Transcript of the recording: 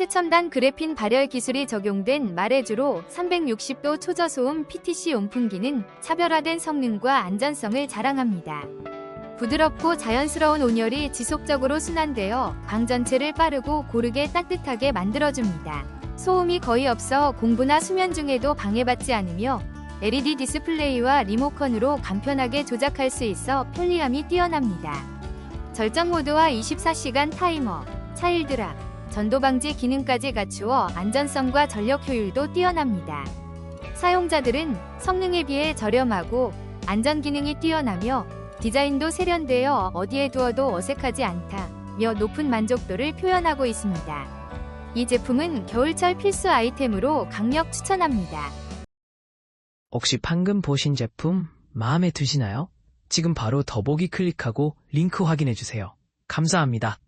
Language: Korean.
최첨단 그래핀 발열 기술이 적용된 마레주로 360도 초저소음 PTC 온풍기는 차별화된 성능과 안전성을 자랑합니다. 부드럽고 자연스러운 온열이 지속적으로 순환되어 방 전체를 빠르고 고르게 따뜻하게 만들어줍니다. 소음이 거의 없어 공부나 수면 중에도 방해받지 않으며 LED 디스플레이와 리모컨으로 간편하게 조작할 수 있어 편리함이 뛰어납니다. 절정 모드와 24시간 타이머, 차일드락, 전도 방지 기능까지 갖추어 안전성과 전력 효율도 뛰어납니다. 사용자들은 성능에 비해 저렴하고 안전 기능이 뛰어나며 디자인도 세련되어 어디에 두어도 어색하지 않다며 높은 만족도를 표현하고 있습니다. 이 제품은 겨울철 필수 아이템으로 강력 추천합니다. 혹시 방금 보신 제품 마음에 드시나요? 지금 바로 더보기 클릭하고 링크 확인해 주세요. 감사합니다.